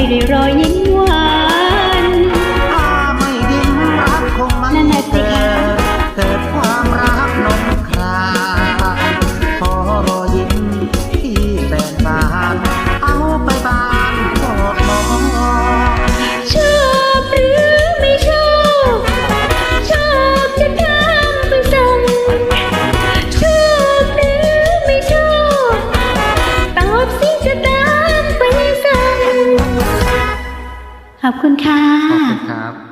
อยได้รอยยิ้มหวาน ขอบคุณค่ะ ขอบคุณครับ